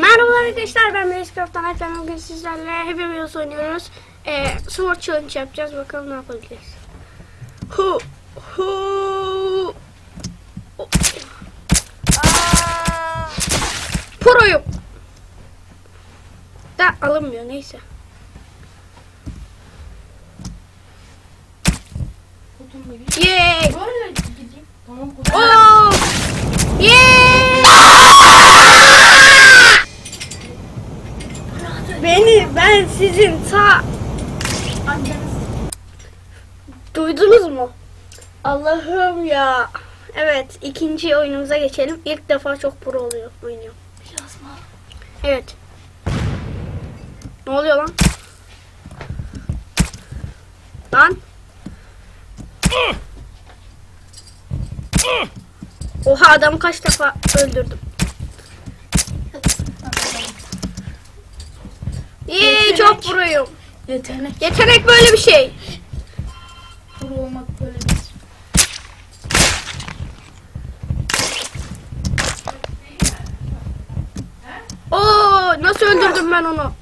Merhabalar arkadaşlar ben Melis Craft'tan Efendim bugün sizlerle hepimiz oynuyoruz. Ee, Sword Challenge yapacağız bakalım ne yapabileceğiz. Hu hu Pro'yum. Da alınmıyor neyse. Yay! Kolay. Oh! Yeah! Beni ben sizin ta duydunuz mu? Allah'ım ya. Evet ikinci oyunumuza geçelim. İlk defa çok pro oluyor oynuyor. Plasma. Evet. Ne oluyor lan? Lan. Oha adamı kaç defa öldürdüm. İyi çok proyum. Yetenek. Yetenek böyle bir şey. Pro olmak böyle bir Oo nasıl öldürdüm ben onu?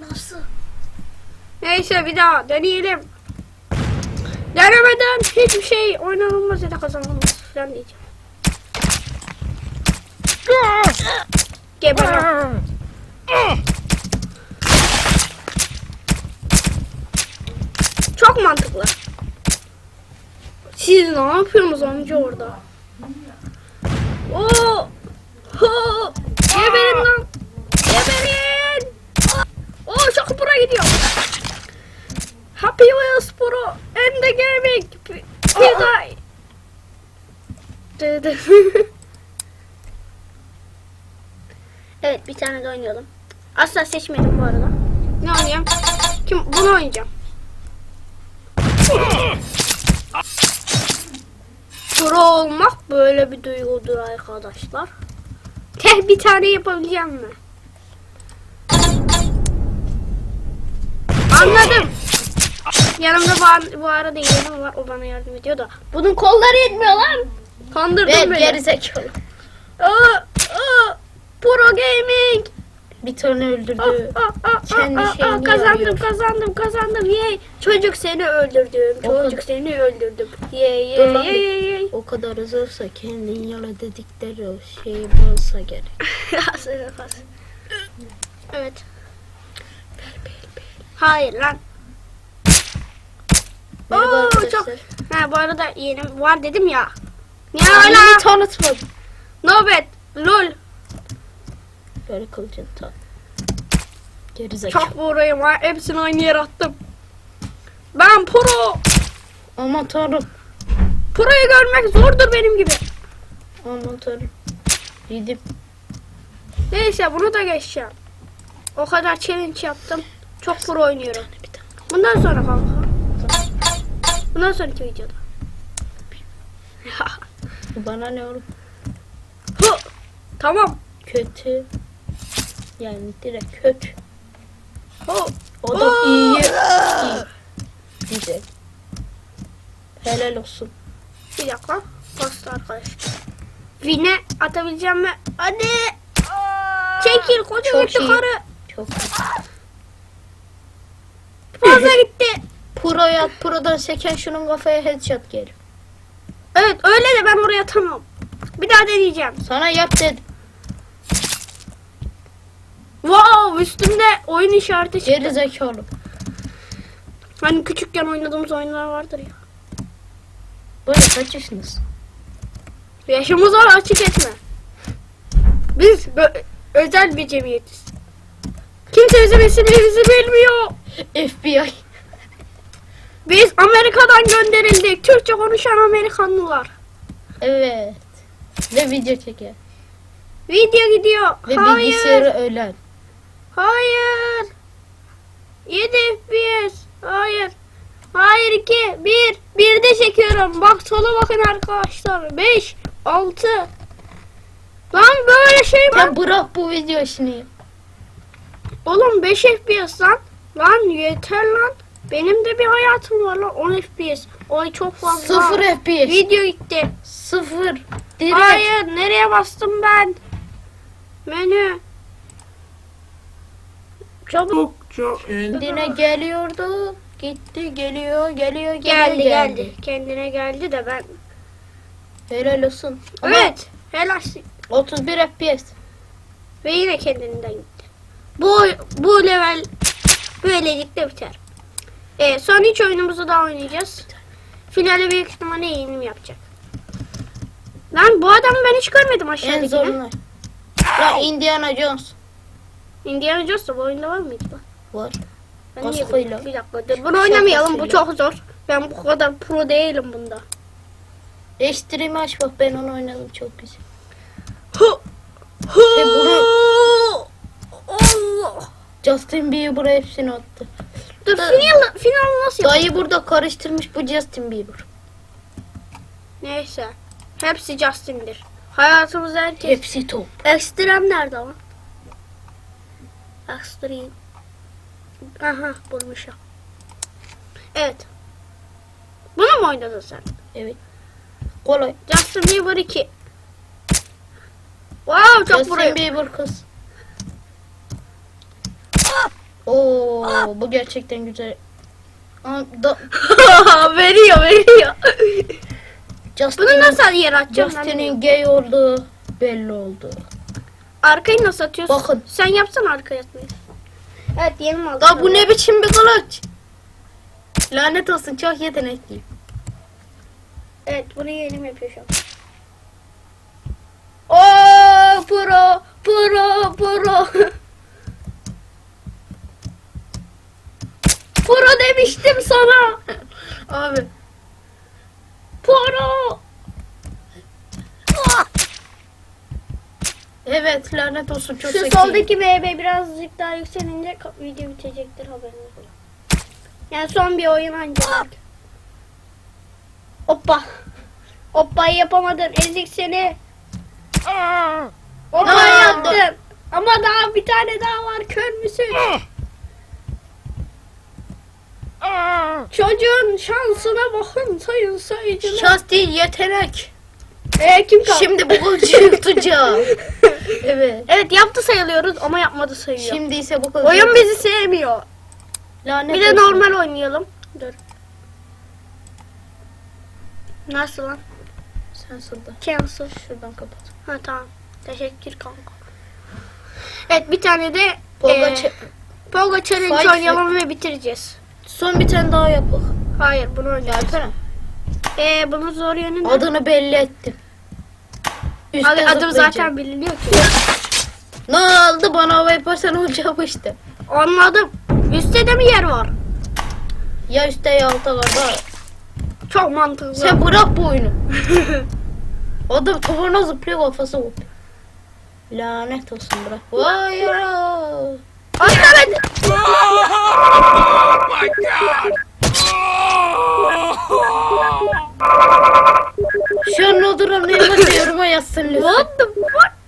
Nasıl? Neyse bir daha deneyelim. Denemeden hiçbir şey oynanılmaz ya da kazanılmaz falan diyeceğim. Geber. Çok mantıklı. Siz ne yapıyorsunuz amca orada? Oo! Ho! Geberin lan! Geberin! Oo çok bura gidiyor. Happy Wheels Pro and the Gaming. Dı dı. evet bir tane de oynayalım. Asla seçmedim bu arada. Ne oynayayım? Kim? Bunu oynayacağım. Pro olmak böyle bir duygudur arkadaşlar. Teh bir tane yapabileceğim mi? Anladım. Yanımda bu, bu arada yeğenim var. O bana yardım ediyor da. Bunun kolları yetmiyor lan. Kandırdın Ve beni. gerizekalı. Aa, aa, Pro Gaming. Bir tane öldürdü. aa, aa, Kendi aa, aa, şeyini kazandım arıyor. kazandım kazandım. Yey. Çocuk seni öldürdüm. O kadar- Çocuk seni öldürdüm. Yey yey lan yey yey yey. O kadar hızlıysa kendin yala dedikleri o şeyi bulsa gerek. Aslında pas. Evet. Hayır lan. Merhaba Oo, arkadaşlar. çok. Ha bu arada yeğenim var dedim ya. Hala hala? tanıtmadım. Nobet. Lol. Böyle kılıcını tan. Gerizekalı. Çok burayım ha. Hepsini aynı yere attım. Ben pro. Aman tanrım. Pro'yu görmek zordur benim gibi. Aman tanrım. Yedim. Neyse bunu da geçeceğim. O kadar challenge yaptım. Çok pro oynuyorum. Bir tane. Bundan sonra kanka. Bundan sonraki videoda. Bana ne oğlum? Hı. tamam. Kötü. Yani direkt kötü. Hı. O da iyi. iyi. Güzel. Helal olsun. Bir dakika. Posta arkadaşlar. Vine atabileceğim mi? Hadi. Çekil koca Çok gitti iyi. karı. Çok Fazla gitti. Pro'ya at. Pro'dan seken şunun kafaya headshot gelir. Evet öyle de ben oraya atamam. Bir daha deneyeceğim. Sana yap dedim. Wow üstümde oyun işareti çıktı. Geri zekalı. Hani küçükken oynadığımız oyunlar vardır ya. Böyle kaç yaşındasın? Yaşımız var açık etme. Biz özel bir cemiyetiz. Kimse bizim isimlerimizi bilmiyor. FBI. Biz Amerika'dan gönderildik. Türkçe konuşan Amerikanlılar. Evet. Ve video çeker. Video gidiyor. Ve Hayır. bilgisayarı ölen. Hayır. 7 FPS. Hayır. Hayır 2 1 1 de çekiyorum. Bak sola bakın arkadaşlar. 5 6 Lan böyle şey mi? Sen bırak bu video işini. Oğlum 5 FPS lan. Lan yeter lan. Benim de bir hayatım var lan 10 FPS. Oy çok fazla. Sıfır FPS. Video gitti. Sıfır. Direkt. Hayır nereye bastım ben? Menü. Çabuk. Çok Kendine geliyordu. Gitti geliyor geliyor geliyor Geldi geldi. Kendine geldi de ben. Helal olsun. Ama Evet. Helal. 31 FPS. Ve yine kendinden gitti. Bu bu level böylelikle biter. Ee, son üç oyunumuzu daha oynayacağız. Finale büyük ihtimalle yenilim yapacak. Lan bu adamı ben hiç görmedim En aşağıdakini. zorunu. Ya Indiana Jones Indiana Jones da bu oyunda var mıydı var. Ben niye-. Bir dakika dur. Bunu oynamayalım bu çok zor. Ben bu kadar pro değilim bunda. Extreme aç bak ben onu oynadım çok güzel. Hı. Hı. Bunu- Allah. Justin Bieber hepsini attı. Dur final, final nasıl yap? Dayı burada karıştırmış bu Justin Bieber. Neyse. Hepsi Justin'dir. Hayatımızda herkes. Hepsi top. Ekstrem nerede lan? Ekstrem. Aha bulmuşum. Evet. Bunu mu oynadın sen? Evet. Kolay. Justin Bieber 2. Wow çok Justin vuruyor. Bieber kız. Oo bu gerçekten güzel. Aa, da, veriyor veriyor. Justin, Bunu nasıl yer bilmiyorum. Justin'in gay olduğu belli oldu. Arkayı nasıl atıyorsun? Bakın. Sen yapsana arkaya atmayı. Evet yeni mi aldın? Da bu ne biçim bir kılıç? Lanet olsun çok yetenekliyim. Evet bunu yeni mi yapıyor şu an? Oo pro pro pro. pro demiştim sana. Abi Pro. Evet lanet olsun çok Şu seksi. soldaki BB birazcık daha yükselince video bitecektir haberiniz olsun. Yani son bir oyun ancak. Hoppa. Hoppayı yapamadın ezik seni. Hoppa Ne oldu? yaptın. Ama daha bir tane daha var kör müsün? Çocuğun şansına bakın sayın sayıcılar. Şans değil yetenek. Ee, kim kaldı? Şimdi bu kılıcı tutacağım. evet. Evet yaptı sayılıyoruz ama yapmadı sayıyor. Şimdi ise bu kılıcı. Oyun bizi sevmiyor. Lanet Bir de olsun. normal oynayalım. Dur. Nasıl lan? Sen solda. Cancel. Şuradan kapat. Ha tamam. Teşekkür kanka. Evet bir tane de Polga eee, ç- Polga Challenge Fight oynayalım ve bitireceğiz. Son bir tane daha yapalım. Hayır bunu oynayalım. Eee bunun zor yönü ne? Adını belli ettim. Adı- adım zaten biliniyor ki. Ne oldu bana hava yaparsan olacak işte. Anladım. Üstte de mi yer var? Ya üstte ya altta var da. Çok mantıklı. Sen bırak bu oyunu. Adam tavanına zıplıyor kafası kopuyor. Lanet olsun bırak. Vay ya. Atladı. Oh my god! Şu an ne durum ne varsa yoruma yazsın lütfen. What the fuck?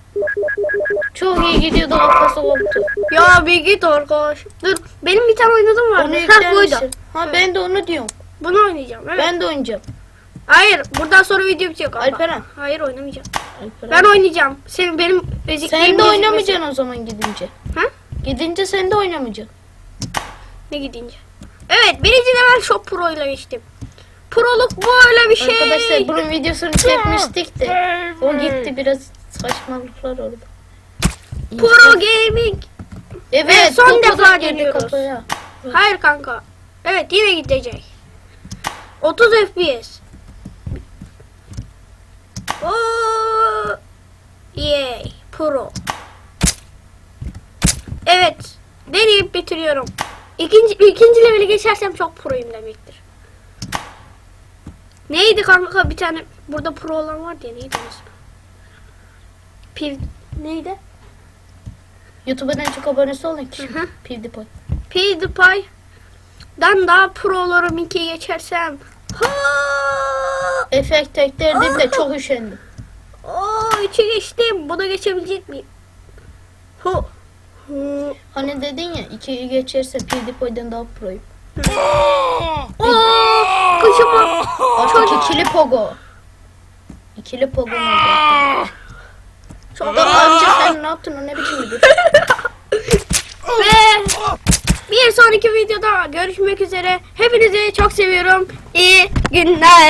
Çok iyi gidiyordu kafası koptu. Ya bir git arkadaş. Dur benim bir tane oynadığım var. Onu Ha buydu. Ha ben de onu diyorum. Bunu oynayacağım. Evet. Ben de oynayacağım. Hayır buradan sonra video bitiyor galiba. Alperen. Hayır oynamayacağım. Alperen. Ben oynayacağım. Senin benim ezikliğim Sen de oynamayacaksın o zaman gidince. Ha? Gidince sen de oynamayacaksın. Ne gidince? Evet birinci level çok pro ile geçtim. Proluk böyle bir şey. Arkadaşlar bunun videosunu çekmiştik de. O gitti biraz saçmalıklar oldu. Pro gaming. Evet, Evet, son defa kafaya. Hayır kanka. Evet yine gidecek. 30 FPS. Oo! Yay. Pro. Evet. Deneyip bitiriyorum. İkinci, ikinci leveli geçersem çok proyum demektir. Neydi kanka bir tane burada pro olan vardı ya neydi ismi? Piv neydi? YouTube'un en çok abonesi olan kişi. Hı hı. PewDiePie. PewDiePie'dan daha pro olurum iki geçersem. Ha! Efekt eklerdim de çok üşendim. Oo, içi geçtim. Bunu geçebilecek miyim? Hu. Hu. Hani dedin ya ikiyi geçerse PewDiePie'den daha proyum. İkili pogo. İkili pogo oldu. Amca sen ne yaptın o ne biçim bir Ve bir sonraki videoda görüşmek üzere. Hepinizi çok seviyorum. İyi günler.